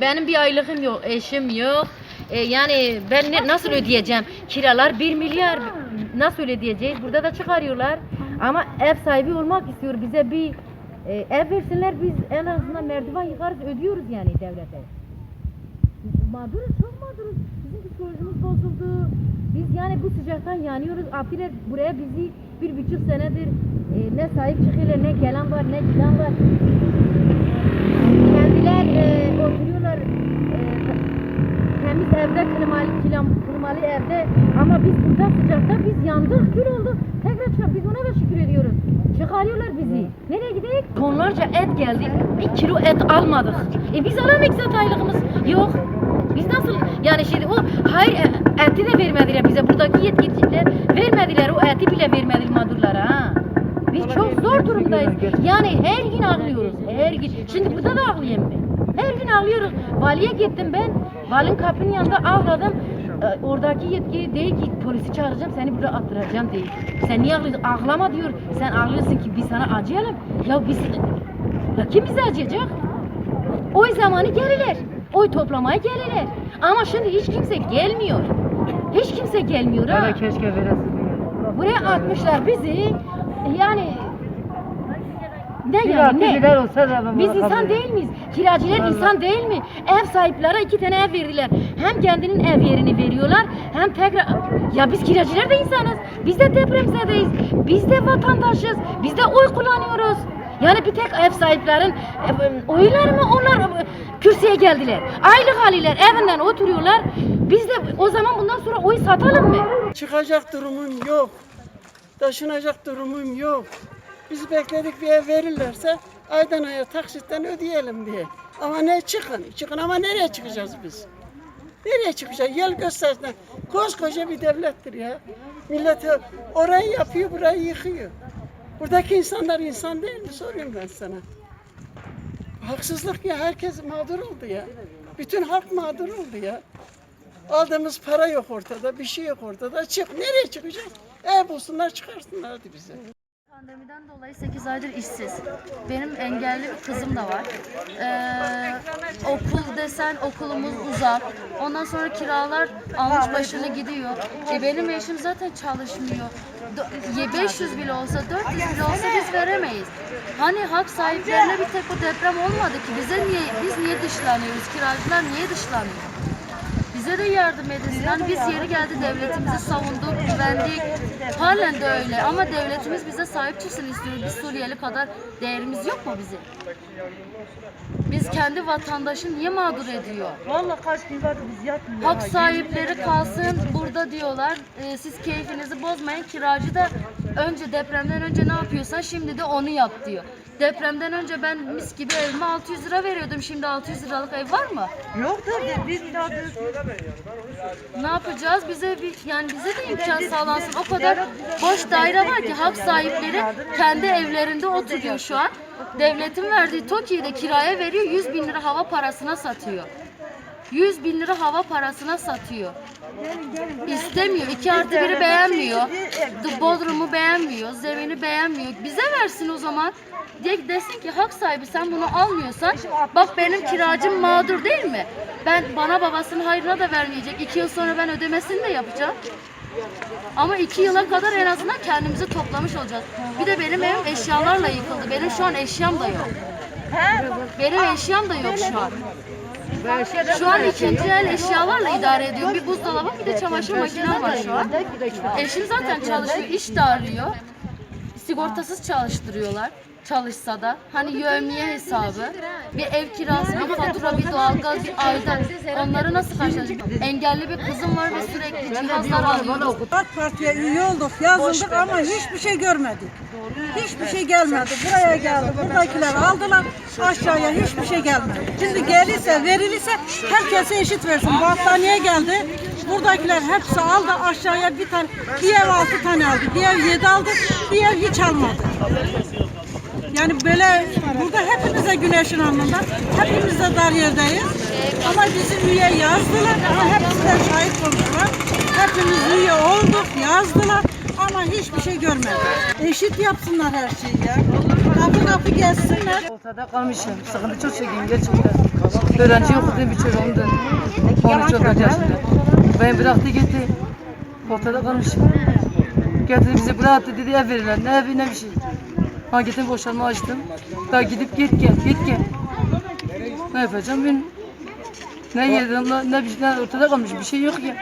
Benim bir aylığım yok, eşim yok. E, yani ben ne- nasıl ödeyeceğim? Kiralar 1 milyar. Nasıl ödeyeceğiz? Burada da çıkarıyorlar. Ama ev sahibi olmak istiyor. Bize bir e, ev versinler biz en azından merdiven yıkarız ödüyoruz yani devlete. Biz Mağduruz, çok mağduruz. Bizim psikolojimiz bozuldu. Biz yani bu sıcaktan yanıyoruz. Afiler buraya bizi bir buçuk senedir e, ne sahip çıkıyorlar, ne gelen var, ne giden var. Kendiler e, oturuyorlar e, temiz evde, klimalı, klimalı evde. Ama biz burada sıcakta biz yandık, kül olduk. Tekrar çıkar. Biz ona da şükür ediyoruz. Çıkarıyorlar bizi. Nereye gidelim? Tonlarca et geldi. Bir kilo et almadık. E biz alamayız zaten aylığımız. Yok. Biz nasıl yani şimdi o hayır e, eti de vermediler bize buradaki yetkililer vermediler o eti bile vermediler mağdurlara. Biz çok zor durumdayız. Yani her gün ağlıyoruz. Her gün. Şimdi burada da ağlayayım ben. Her gün ağlıyoruz. Valiye gittim ben. Valinin kapının yanında ağladım. Ee, oradaki yetkili değil ki polisi çağıracağım seni burada attıracağım değil. Sen niye ağlıyorsun? Ağlama diyor. Sen ağlıyorsun ki biz sana acıyalım. Ya biz ya kim bize acıyacak? Oy zamanı gelirler. Oy toplamaya gelirler. Ama şimdi hiç kimse gelmiyor. Hiç kimse gelmiyor ha. Hele keşke veresin. Buraya atmışlar bizi. Yani ne yani ne? olsa da ben Biz insan değil miyiz? Kiracılar Vallahi. insan değil mi? Ev sahipleri iki tane ev verdiler. Hem kendinin ev yerini veriyorlar hem tekrar... Ya biz kiracılar da insanız. Biz de depremzedeyiz. Biz de vatandaşız. Biz de oy kullanıyoruz. Yani bir tek ev sahiplerin e, oylar mı onlar kürsüye geldiler. Aylık haliler evinden oturuyorlar. Biz de o zaman bundan sonra oy satalım mı? Çıkacak durumum yok. Taşınacak durumum yok. Biz bekledik bir ev verirlerse aydan aya taksitten ödeyelim diye. Ama ne çıkın, çıkın ama nereye çıkacağız biz? Nereye çıkacağız? Yel göstersen. Koskoca bir devlettir ya. Millet orayı yapıyor, burayı yıkıyor. Buradaki insanlar insan değil mi? Soruyorum ben sana. Haksızlık ya. Herkes mağdur oldu ya. Bütün halk mağdur oldu ya. Aldığımız para yok ortada, bir şey yok ortada. Çık, nereye çıkacağız? Ev bulsunlar çıkarsınlar hadi bize. Pandemiden dolayı 8 aydır işsiz. Benim engelli bir kızım da var. Ee, okul desen okulumuz uzak. Ondan sonra kiralar almış başını gidiyor. E benim eşim zaten çalışmıyor. Do- ye 500 bile olsa 400 bile olsa biz veremeyiz. Hani hak sahiplerine bir tek o deprem olmadı ki bize niye biz niye dışlanıyoruz? Kiracılar niye dışlanıyor? Bize de yardım edilsin. Biz yeri geldi devletimizi savunduk, güvendik. Halen de öyle ama devletimiz bize sahip çıksın istiyor. Biz Suriyeli kadar değerimiz yok mu bizim? Biz kendi vatandaşı niye mağdur ediyor? Vallahi kaç gün vardı biz yatmıyoruz. Hak sahipleri kalsın burada diyorlar. Ee, siz keyfinizi bozmayın. Kiracı da önce depremden önce ne yapıyorsan şimdi de onu yap diyor. Depremden önce ben mis gibi evime 600 lira veriyordum. Şimdi 600 liralık ev var mı? Yok tabii biz daha düz- Ne yapacağız? Bize bir yani bize de imkan sağlansın. O kadar boş daire var ki hak sahipleri kendi evlerinde oturuyor şu an. Devletin verdiği TOKİ'yi de kiraya veriyor. 100 bin lira hava parasına satıyor. 100 bin lira hava parasına satıyor. İstemiyor. 2 artı biri beğenmiyor. Bodrumu beğenmiyor. Zemini beğenmiyor. Bize versin o zaman. De, desin ki hak sahibi sen bunu almıyorsan bak benim kiracım mağdur değil mi? Ben bana babasının hayrına da vermeyecek. 2 yıl sonra ben ödemesini de yapacağım. Ama iki yıla kadar en azından kendimizi toplamış olacağız. Bir de benim evim eşyalarla yıkıldı. Benim şu an eşyam da yok. Benim eşyam da yok şu an. Şu an ikinci el eşyalarla idare ediyorum. Bir buzdolabı bir de çamaşır makinem var şu an. Eşim zaten çalışıyor, iş de arıyor. Sigortasız çalıştırıyorlar. Çalışsa da hani yövmiye hesabı, bir ev kirası, bir fatura, bir doğalgaz, bir aidat. Onları nasıl karşılayacak? Engelli bir kızım var ve sürekli cihazlar alıyoruz. AK Parti'ye üye olduk, yazıldık ama hiçbir şey görmedik. Hiçbir şey gelmedi. Buraya geldi, buradakiler aldılar, aşağıya hiçbir şey gelmedi. Şimdi gelirse, verilirse herkese eşit versin. Bu hastaneye geldi, buradakiler hepsi aldı, aşağıya bir tane, bir ev altı tane aldı, bir ev yedi aldı, bir ev hiç almadı. Yani böyle burada hepimize güneşin alnında, hepimiz de dar yerdeyiz. Ama bizim üye yazdılar ama hepsi de şahit oldular. Hepimiz üye olduk, yazdılar ama hiçbir şey görmedik. Eşit yapsınlar her şeyi ya. Kapı kapı gelsinler. Ortada kalmışım. Sıkıntı çok çekiyorum gerçekten. Öğrenci okudum bir çocuğum da. 13-14 yaşında. Beni bıraktı gitti. Ortada kalmışım. Getirdi bizi bıraktı dedi ev verirler. Ne evi ne bir şey. Ha gittim boşanma açtım. Daha gidip git gel git gel. Ne yapacağım ben? Ne yedim ne, ne şey ne ortada kalmış bir şey yok ya.